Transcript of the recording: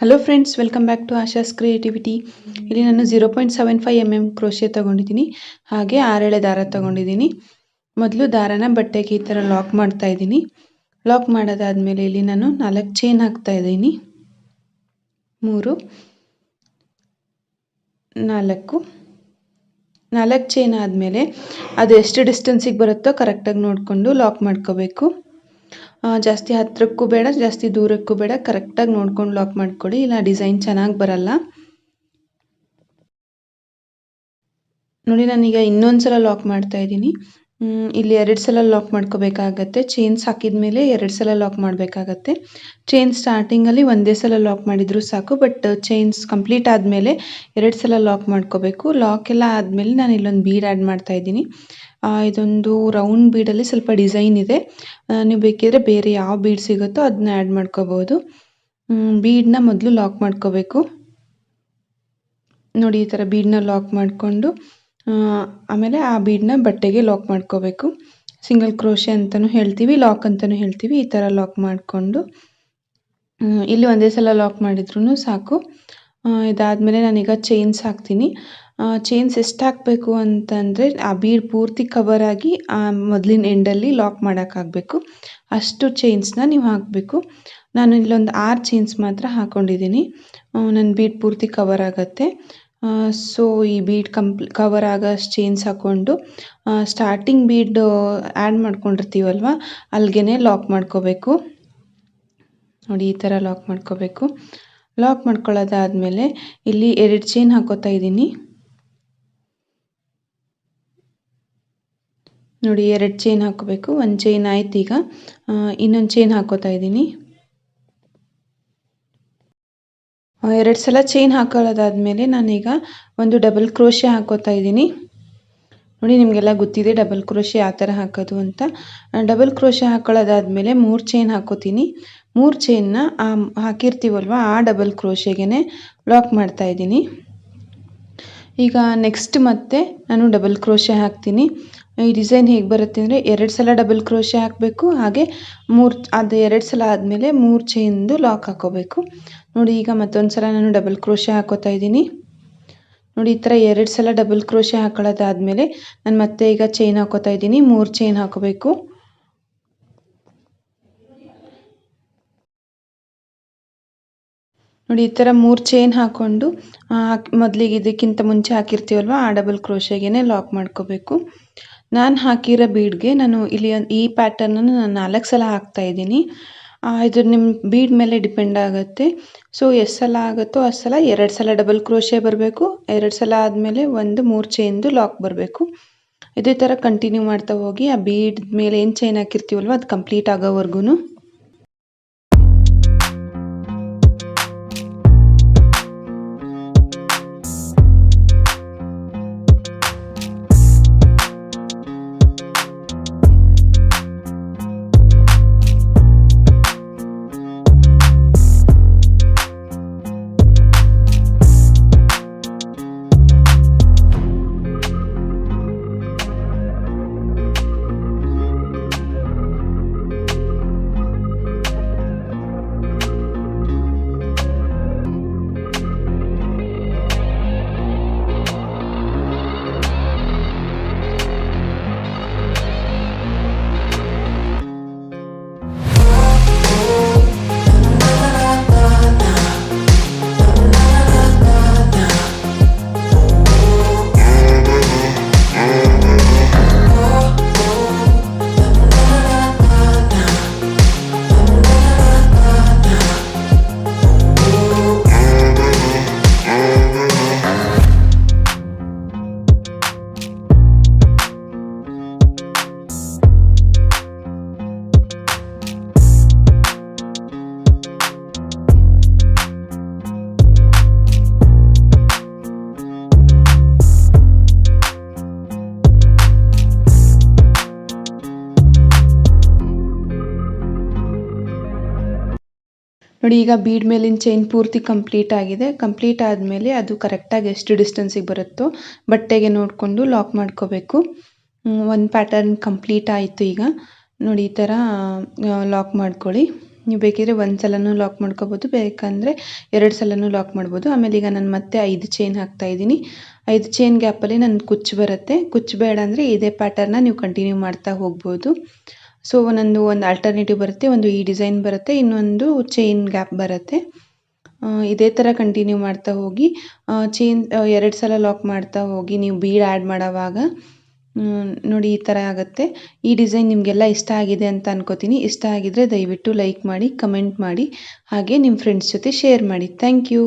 Hello friends welcome back to Asha's creativity ಇಲ್ಲಿ ನಾನು zero point seven five M M crochet ತೊಗೊಂಡಿದ್ದೀನಿ. ಹಾಗೆ ಆರೇಳೆ ದಾರ ತೊಗೊಂಡಿದ್ದೀನಿ. ಮೊದಲು ದಾರನ ಬಟ್ಟೆಗೆ ಈ ಥರ ಲಾಕ್ ಮಾಡ್ತಾ ಇದ್ದೀನಿ. ಲಾಕ್ ಮಾಡೋದಾದಮೇಲೆ ಇಲ್ಲಿ ನಾನು ನಾಲ್ಕು ಚೈನ್ ಹಾಕ್ತಾ ಇದ್ದೀನಿ. ಮೂರು, ನಾಲ್ಕು ನಾಲ್ಕು ಚೈನ್ ಆದಮೇಲೆ ಅದು ಎಷ್ಟು ಡಿಸ್ಟೆನ್ಸಿಗೆ ಬರುತ್ತೋ ಕರೆಕ್ಟಾಗಿ ನೋಡಿಕೊಂಡು ಲಾಕ್ ಮಾಡ್ಕೋಬೇಕು. ಜಾಸ್ತಿ ಹತ್ತಿರಕ್ಕೂ ಬೇಡ, ಜಾಸ್ತಿ ದೂರಕ್ಕೂ ಬೇಡ. ಕರೆಕ್ಟಾಗಿ ನೋಡ್ಕೊಂಡು ಲಾಕ್ ಮಾಡ್ಕೊಳ್ಳಿ ಇಲ್ಲ ಡಿಸೈನ್ ಚೆನ್ನಾಗಿ ಬರಲ್ಲ. ನೋಡಿ, ನಾನೀಗ ಇನ್ನೊಂದು ಸಲ ಲಾಕ್ ಮಾಡ್ತಾ ಇದ್ದೀನಿ. ಇಲ್ಲಿ ಎರಡು ಸಲ ಲಾಕ್ ಮಾಡ್ಕೋಬೇಕಾಗತ್ತೆ. ಚೈನ್ಸ್ ಹಾಕಿದ ಮೇಲೆ ಎರಡು ಸಲ ಲಾಕ್ ಮಾಡಬೇಕಾಗತ್ತೆ. ಚೈನ್ ಸ್ಟಾರ್ಟಿಂಗಲ್ಲಿ ಒಂದೇ ಸಲ ಲಾಕ್ ಮಾಡಿದರೂ ಸಾಕು ಬಟ್ ಚೈನ್ಸ್ ಕಂಪ್ಲೀಟ್ ಆದಮೇಲೆ ಎರಡು ಸಲ ಲಾಕ್ ಮಾಡ್ಕೋಬೇಕು. ಲಾಕ್ ಎಲ್ಲ ಆದಮೇಲೆ ನಾನು ಇಲ್ಲೊಂದು ಬೀಡ್ ಆ್ಯಡ್ ಮಾಡ್ತಾ ಇದ್ದೀನಿ. ಇದೊಂದು ರೌಂಡ್ ಬೀಡಲ್ಲಿ ಸ್ವಲ್ಪ ಡಿಸೈನ್ ಇದೆ. ನೀವು ಬೇಕಿದ್ರೆ ಬೇರೆ ಯಾವ ಬೀಡ್ ಸಿಗುತ್ತೋ ಅದನ್ನ ಆ್ಯಡ್ ಮಾಡ್ಕೋಬೋದು. ಬೀಡನ್ನ ಮೊದಲು ಲಾಕ್ ಮಾಡ್ಕೋಬೇಕು. ನೋಡಿ ಈ ಥರ ಬೀಡನ್ನ ಲಾಕ್ ಮಾಡಿಕೊಂಡು ಆಮೇಲೆ ಆ ಬೀಡನ್ನ ಬಟ್ಟೆಗೆ ಲಾಕ್ ಮಾಡ್ಕೋಬೇಕು. ಸಿಂಗಲ್ ಕ್ರೋಶೆ ಅಂತಲೂ ಹೇಳ್ತೀವಿ ಲಾಕ್ ಅಂತಲೂ ಹೇಳ್ತೀವಿ, ಈ ಥರ ಲಾಕ್ ಮಾಡಿಕೊಂಡು. ಇಲ್ಲಿ ಒಂದೇ ಸಲ ಲಾಕ್ ಮಾಡಿದ್ರೂ ಸಾಕು. ಇದಾದಮೇಲೆ ನಾನೀಗ ಚೈನ್ಸ್ ಹಾಕ್ತೀನಿ. ಚೈನ್ಸ್ ಎಷ್ಟು ಹಾಕಬೇಕು ಅಂತಂದರೆ ಆ ಬೀಡ್ ಪೂರ್ತಿ ಕವರ್ ಆಗಿ ಆ ಮೊದಲಿನ ಎಂಡಲ್ಲಿ ಲಾಕ್ ಮಾಡೋಕ್ಕಾಗಬೇಕು. ಅಷ್ಟು ಚೈನ್ಸ್ನ ನೀವು ಹಾಕಬೇಕು. ನಾನು ಇಲ್ಲೊಂದು ಆರು ಚೈನ್ಸ್ ಮಾತ್ರ ಹಾಕ್ಕೊಂಡಿದ್ದೀನಿ ನನ್ನ ಬೀಡ್ ಪೂರ್ತಿ ಕವರ್ ಆಗುತ್ತೆ. ಸೊ ಈ ಬೀಡ್ ಕಂಪ್ಲಿ ಕವರ್ ಆಗೋಷ್ಟು ಚೈನ್ಸ್ ಹಾಕೊಂಡು ಸ್ಟಾರ್ಟಿಂಗ್ ಬೀಡ್ ಆ್ಯಡ್ ಮಾಡ್ಕೊಂಡಿರ್ತೀವಲ್ವ ಅಲ್ಲಿಗೆ ಲಾಕ್ ಮಾಡ್ಕೋಬೇಕು. ನೋಡಿ, ಈ ಥರ ಲಾಕ್ ಮಾಡ್ಕೋಬೇಕು. ಲಾಕ್ ಮಾಡ್ಕೊಳ್ಳೋದಾದಮೇಲೆ ಇಲ್ಲಿ ಎರಡು ಚೈನ್ ಹಾಕೋತಾ ಇದ್ದೀನಿ. ನೋಡಿ, ಎರಡು ಚೈನ್ ಹಾಕೋಬೇಕು. ಒಂದು ಚೈನ್ ಆಯ್ತು ಈಗ. ಇನ್ನೊಂದು ಚೈನ್ ಹಾಕೋತಾ ಇದ್ದೀನಿ. ಎರಡು ಸಲ ಚೈನ್ ಹಾಕೊಳ್ಳೋದಾದಮೇಲೆ ನಾನೀಗ ಒಂದು ಡಬಲ್ ಕ್ರೋಶೆ ಹಾಕೋತಾ ಇದ್ದೀನಿ. ನೋಡಿ, ನಿಮಗೆಲ್ಲ ಗೊತ್ತಿದೆ ಡಬಲ್ ಕ್ರೋಶೆ ಯಾವ ಥರ ಹಾಕೋದು ಅಂತ. ಡಬಲ್ ಕ್ರೋಶೆ ಹಾಕೊಳ್ಳೋದಾದಮೇಲೆ ಮೂರು ಚೈನ್ ಹಾಕೋತೀನಿ. ಮೂರು ಚೈನ್ನ ಹಾಕಿರ್ತೀವಲ್ವ, ಆ ಡಬಲ್ ಕ್ರೋಶೆಗೆ ಲಾಕ್ ಮಾಡ್ತಾ ಇದ್ದೀನಿ. ಈಗ ನೆಕ್ಸ್ಟ್ ಮತ್ತೆ ನಾನು ಡಬಲ್ ಕ್ರೋಶೆ ಹಾಕ್ತೀನಿ. ಈ ಡಿಸೈನ್ ಹೇಗೆ ಬರುತ್ತೆ ಅಂದರೆ ಎರಡು ಸಲ ಡಬಲ್ ಕ್ರೋಶೆ ಹಾಕಬೇಕು, ಹಾಗೆ ಮೂರು, ಅದು ಎರಡು ಸಲ ಆದಮೇಲೆ ಮೂರು ಚೈನ್ದು ಲಾಕ್ ಹಾಕೋಬೇಕು. ನೋಡಿ, ಈಗ ಮತ್ತೊಂದು ಸಲ ನಾನು ಡಬಲ್ ಕ್ರೋಶೆ ಹಾಕೋತಾ ಇದ್ದೀನಿ. ನೋಡಿ, ಈ ಥರ ಎರಡು ಸಲ ಡಬಲ್ ಕ್ರೋಶೆ ಹಾಕೊಳ್ಳೋದಾದಮೇಲೆ ನಾನು ಮತ್ತೆ ಈಗ ಚೈನ್ ಹಾಕೋತಾ ಇದ್ದೀನಿ, ಮೂರು ಚೈನ್ ಹಾಕೋಬೇಕು. ನೋಡಿ, ಈ ತರ ಮೂರು ಚೈನ್ ಹಾಕ್ಕೊಂಡು ಮೊದಲಿಗೆ ಇದಕ್ಕಿಂತ ಮುಂಚೆ ಹಾಕಿರ್ತೀವಲ್ವ, ಆ ಡಬಲ್ ಕ್ರೋಶೆಗೆ ಲಾಕ್ ಮಾಡ್ಕೋಬೇಕು. ನಾನು ಹಾಕಿರೋ ಬೀಡ್ಗೆ ನಾನು ಇಲ್ಲಿ ಈ ಪ್ಯಾಟರ್ನನ್ನು ನಾನು ನಾಲ್ಕು ಸಲ ಹಾಕ್ತಾ ಇದ್ದೀನಿ. ಇದು ನಿಮ್ಮ ಬೀಡ್ ಮೇಲೆ ಡಿಪೆಂಡ್ ಆಗುತ್ತೆ. ಸೊ ಎಷ್ಟು ಸಲ ಆಗುತ್ತೋ ಅಷ್ಟು ಸಲ ಎರಡು ಸಲ ಡಬಲ್ ಕ್ರೋಶೆ ಬರಬೇಕು. ಎರಡು ಸಲ ಆದಮೇಲೆ ಒಂದು ಮೂರು ಚೈನ್ದು ಲಾಕ್ ಬರಬೇಕು. ಇದೇ ಥರ ಕಂಟಿನ್ಯೂ ಮಾಡ್ತಾ ಹೋಗಿ, ಆ ಬೀಡ್ ಮೇಲೆ ಏನು ಚೈನ್ ಹಾಕಿರ್ತೀವಲ್ವ, ಅದು ಕಂಪ್ಲೀಟ್ ಆಗೋವರೆಗೂ ನೋಡಿ, ಈಗ ಬೀಡ್ ಮೇಲಿನ ಚೈನ್ ಪೂರ್ತಿ ಕಂಪ್ಲೀಟ್ ಆಗಿದೆ. ಕಂಪ್ಲೀಟ್ ಆದಮೇಲೆ ಅದು ಕರೆಕ್ಟಾಗಿ ಎಷ್ಟು ಡಿಸ್ಟೆನ್ಸಿಗೆ ಬರುತ್ತೋ ಬಟ್ಟೆಗೆ ನೋಡಿಕೊಂಡು ಲಾಕ್ ಮಾಡ್ಕೋಬೇಕು. ಒಂದು ಪ್ಯಾಟರ್ನ್ ಕಂಪ್ಲೀಟ್ ಆಯಿತು ಈಗ. ನೋಡಿ, ಈ ಥರ ಲಾಕ್ ಮಾಡ್ಕೊಳ್ಳಿ. ನೀವು ಬೇಕಿದ್ರೆ ಒಂದು ಸಲನೂ ಲಾಕ್ ಮಾಡ್ಕೋಬೋದು, ಬೇಕಂದರೆ ಎರಡು ಸಲನೂ ಲಾಕ್ ಮಾಡ್ಬೋದು. ಆಮೇಲೆ ಈಗ ನಾನು ಮತ್ತೆ ಐದು ಚೈನ್ ಹಾಕ್ತಾ ಇದ್ದೀನಿ. ಐದು ಚೈನ್ ಗ್ಯಾಪಲ್ಲಿ ನನ್ನ ಕುಚ್ಚು ಬರುತ್ತೆ. ಕುಚ್ಚು ಬೇಡ ಅಂದರೆ ಇದೇ ಪ್ಯಾಟರ್ನ ನೀವು ಕಂಟಿನ್ಯೂ ಮಾಡ್ತಾ ಹೋಗ್ಬೋದು. ಸೊ ಒಂದೊಂದು ಒಂದು ಆಲ್ಟರ್ನೇಟಿವ್ ಬರುತ್ತೆ, ಒಂದು ಈ ಡಿಸೈನ್ ಬರುತ್ತೆ, ಇನ್ನೊಂದು ಚೈನ್ ಗ್ಯಾಪ್ ಬರುತ್ತೆ. ಇದೇ ಥರ ಕಂಟಿನ್ಯೂ ಮಾಡ್ತಾ ಹೋಗಿ ಚೈನ್ ಎರಡು ಸಲ ಲಾಕ್ ಮಾಡ್ತಾ ಹೋಗಿ, ನೀವು ಬೀಡ್ ಆ್ಯಡ್ ಮಾಡೋವಾಗ ನೋಡಿ ಈ ಥರ ಆಗುತ್ತೆ. ಈ ಡಿಸೈನ್ ನಿಮಗೆಲ್ಲ ಇಷ್ಟ ಆಗಿದೆ ಅಂತ ಅನ್ಕೋತೀನಿ. ಇಷ್ಟ ಆಗಿದ್ರೆ ದಯವಿಟ್ಟು ಲೈಕ್ ಮಾಡಿ ಕಮೆಂಟ್ ಮಾಡಿ, ಹಾಗೆ ನಿಮ್ಮ ಫ್ರೆಂಡ್ಸ್ ಜೊತೆ ಶೇರ್ ಮಾಡಿ. Thank you